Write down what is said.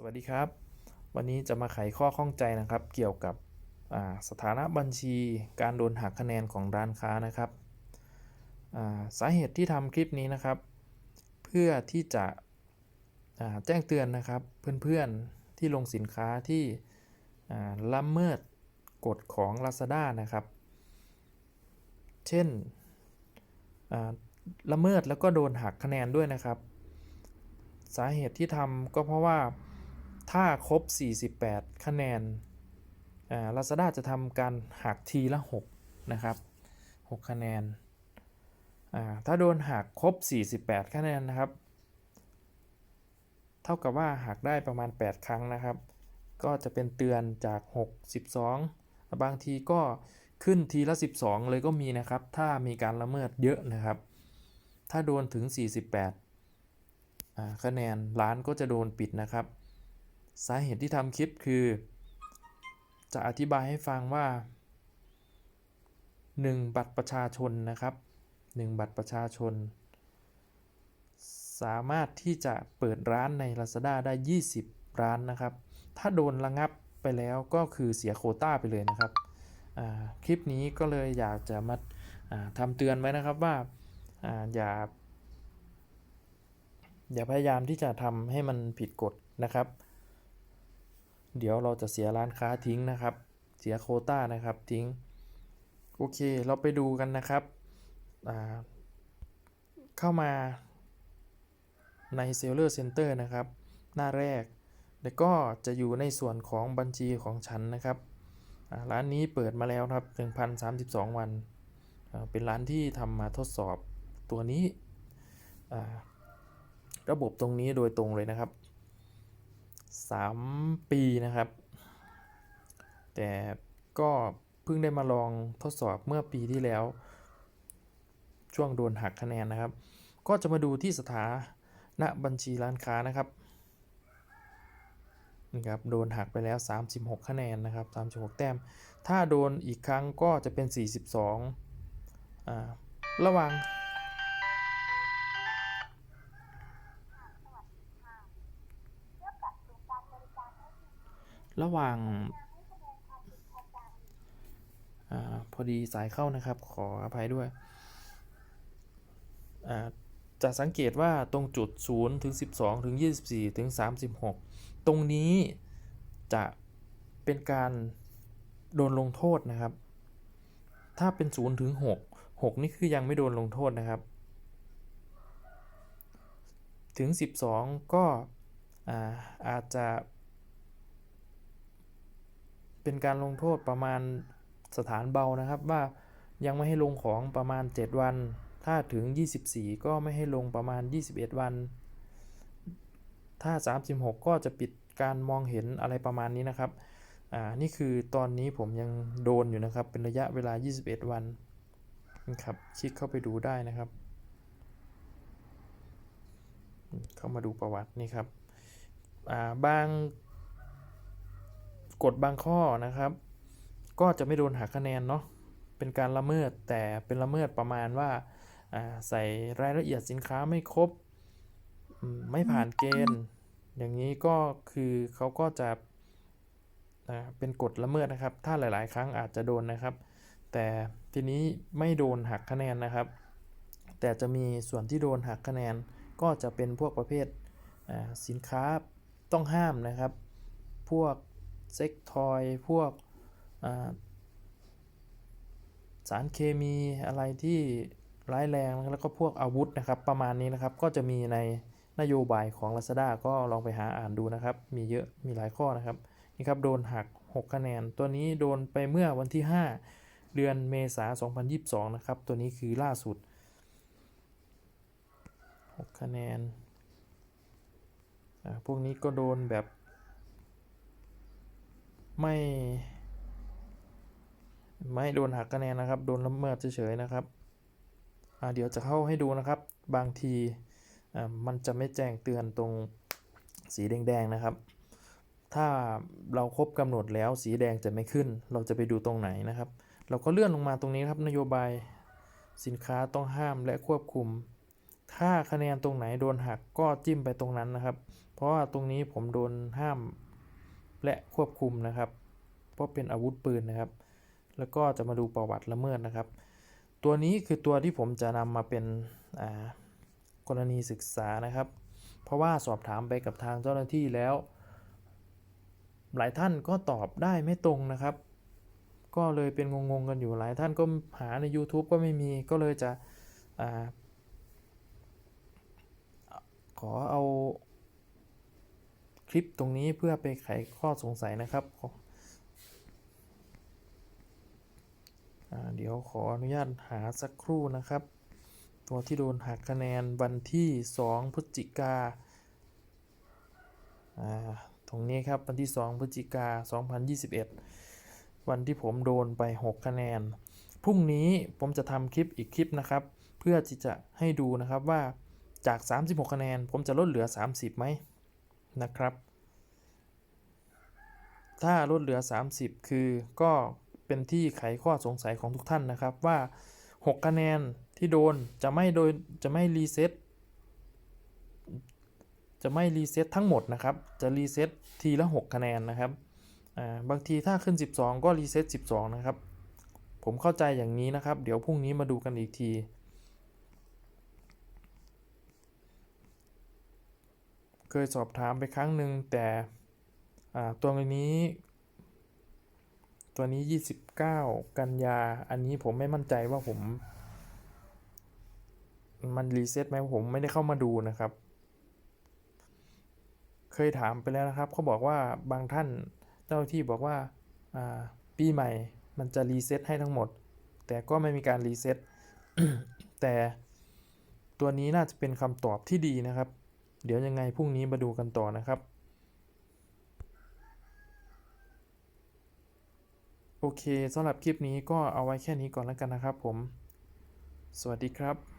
สวัสดีครับ วันนี้จะมาไขข้อข้องใจนะครับ เกี่ยวกับสถานะบัญชีการโดนหักคะแนนของร้านค้านะครับาสาเหตุที่ทำคลิปนี้นะครับ เพื่อที่จะแจ้งเตือนนะครับเพื่อนๆที่ลงสินค้าที่ละเมิดกฎของ Lazada นะครับ เช่นละเมิดแล้วก็โดนหักคะแนนด้วยนะครับ สาเหตุที่ทำก็เพราะว่า ถ้าครบ 48 คะแนนอ่า Lazada จะทำการหักทีละ 6 นะครับ 6 คะแนน ถ้าโดนหักครบ 48 คะแนนนะครับ เท่ากับว่าหักได้ประมาณ 8 ครั้งนะครับ ก็จะเป็นเตือนจาก 6 12 บางทีก็ขึ้นทีละ 12 เลยก็มีนะครับ ถ้ามีการละเมิดเยอะนะครับ ถ้าโดนถึง 48 คะแนนร้านก็จะโดนปิดนะครับ สาเหตุที่ทำคลิปคือ จะอธิบายให้ฟังว่า 1 บัตรประชาชนนะครับ 1 บัตรประชาชน สามารถที่จะเปิดร้านใน Lazada ได้ 20 ร้านนะครับ ถ้าโดนระงับไปแล้วก็คือเสียโคต้าไปเลยนะครับ คลิปนี้ก็เลยอยากจะมาาทำเตือนไว้นะครับว่า,อ,าอย่า อย่าพยายามที่จะทำให้มันผิดกฎนะครับ เดี๋ยวเราจะเสียร้านค้าทิ้งนะครับ เสียโคต้านะครับทิ้ง โอเคเราไปดูกันนะครับ เข้ามาใน Seller Center นะครับ หน้าแรก แล้วก็จะอยู่ในส่วนของบัญชีของฉันนะครับ ร้านนี้เปิดมาแล้วครับ 1,032 วันอ่าเป็นร้านที่ทำมาทดสอบตัวนี้ ระบบตรงนี้โดยตรงเลยนะครับ 3 ปีนะครับ แต่ก็เพิ่งได้มาลองทดสอบเมื่อปีที่แล้ว ช่วงโดนหักคะแนนนะครับ ก็จะมาดูที่สถานะบัญชีร้านค้านะครับนี่ครับโดนหักไปแล้ว 36 คะแนนนะครับ 36 แต้ม ถ้าโดนอีกครั้งก็จะเป็น 42อ่าระหว่าง ระหว่างอพอดีสายเข้านะครับ ขออภัยด้วย จะสังเกตว่าตรงจุด 0 ถึง 12 ถึง 24 ถึง 36 ตรงนี้จะเป็นการโดนลงโทษนะครับ ถ้าเป็น 0 ถึง 6 6 นี่คือยังไม่โดนลงโทษนะครับ ถึง 12 ก็อาอาจจะ เป็นการลงโทษประมาณสถานเบานะครับว่ายังไม่ให้ลงของประมาณ 7 วัน ถ้าถึง 24 ก็ไม่ให้ลงประมาณ 21 วัน ถ้า 36 ก็จะปิดการมองเห็นอะไรประมาณนี้นะครับ อ่า นี่คือตอนนี้ผมยังโดนอยู่นะครับ เป็นระยะเวลา 21 วันนะครับ คลิกเข้าไปดูได้นะครับ เข้ามาดูประวัตินี่ครับ อ่า บาง กฎบางข้อนะครับ ก็จะไม่โดนหักคะแนนเนาะเป็นการละเมิดแต่เป็นละเมิดประมาณว่าใส่รายละเอียดสินค้าไม่ครบไม่ผ่านเกณฑ์ อย่างนี้ก็คือเขาก็จะเป็นกฎละเมิดนะครับ ถ้าหลาย ๆ ครั้งอาจจะโดนนะครับ แต่ทีนี้ไม่โดนหักคะแนนนะครับ แต่จะมีส่วนที่โดนหักคะแนน ก็จะเป็นพวกประเภทสินค้าต้องห้ามนะครับ พวก เซ็กทอย พวกาสารเคมีอะไรที่ร้ายแรงแล้วก็พวกอาวุธนะครับ ประมาณนี้นะครับก็จะมีในนโยบายของ Lazada ก็ลองไปหาอ่านดูนะครับ มีเยอะมีหลายข้อนะครับนี่ครับโดนหัก 6 คะแนน ตัวนี้โดนไปเมื่อวันที่ 5 เดือนเมษายน2022 นะครับ ตัวนี้คือล่าสุด 6 คะแนน พวกนี้ก็โดนแบบ ไม่ ไม่โดนหักคะแนนนะครับ โดนละเมิดเฉยๆนะครับเดี๋ยวจะเข้าให้ดูนะครับ บางทีมันจะไม่แจ้งเตือนตรงสีแดงๆนะครับ ถ้าเราครบกำหนดแล้วสีแดงจะไม่ขึ้น เราจะไปดูตรงไหนนะครับ เราก็เลื่อนลงมาตรงนี้ครับนโยบายสินค้าต้องห้ามและควบคุม ถ้าคะแนนตรงไหนโดนหักก็จิ้มไปตรงนั้นนะครับ เพราะว่าตรงนี้ผมโดนห้าม และควบคุมนะครับเพราะเป็นอาวุธปืนนะครับ แล้วก็จะมาดูประวัติละเมิดนะครับ ตัวนี้คือตัวที่ผมจะนำมาเป็นกรณีศึกษานะครับ เพราะว่าสอบถามไปกับทางเจ้าหน้าที่แล้ว หลายท่านก็ตอบได้ไม่ตรงนะครับ ก็เลยเป็นงงๆกันอยู่หลายท่านก็หาใน YouTube ก็ไม่มีก็เลยจะอขอเอา คลิปตรงนี้เพื่อไปไขข้อสงสัยนะครับเดี๋ยวขออนุญาตหาสักครู่นะครับ ตัวที่โดนหักคะแนนวันที่ 2 พฤศจิกาอ่าตรงนี้ครับวันที่ 2 พฤศจิกา 2021 วันที่ผมโดนไป 6 คะแนน พรุ่งนี้ผมจะทำคลิปอีกคลิปนะครับ เพื่อที่จะให้ดูนะครับว่าจาก 36 คะแนน ผมจะลดเหลือ 30ไหม นะครับ ถ้าลดเหลือ 30 คือก็เป็นที่ไขข้อสงสัยของทุกท่านนะครับว่า 6 คะแนนที่โดนจะไม่โดยจะไม่รีเซ็ตจะไม่รีเซ็ตทั้งหมดนะครับ จะรีเซ็ตทีละ 6 คะแนนนะครับบางทีถ้าขึ้น 12 ก็รีเซ็ต12 นะครับ ผมเข้าใจอย่างนี้นะครับ เดี๋ยวพรุ่งนี้มาดูกันอีกที เคยสอบถามไปครั้งหนึ่งแต่ตัวนี้ ตัวนี้ 29 กันยา อันนี้ผมไม่มั่นใจว่าผม มันรีเซ็ตไหมผมไม่ได้เข้ามาดูนะครับ เคยถามไปแล้วนะครับเขาบอกว่าบางท่านเจ้าที่บอกว่าปีใหม่มันจะรีเซ็ตให้ทั้งหมด แต่ก็ไม่มีการรีเซ็ตแต่ตัวนี้น่าจะเป็นคำตอบที่ดีนะครับ เดี๋ยวยังไงพรุ่งนี้มาดูกันต่อนะครับ โอเคสำหรับคลิปนี้ก็เอาไว้แค่นี้ก่อนแล้วกันนะครับผม สวัสดีครับ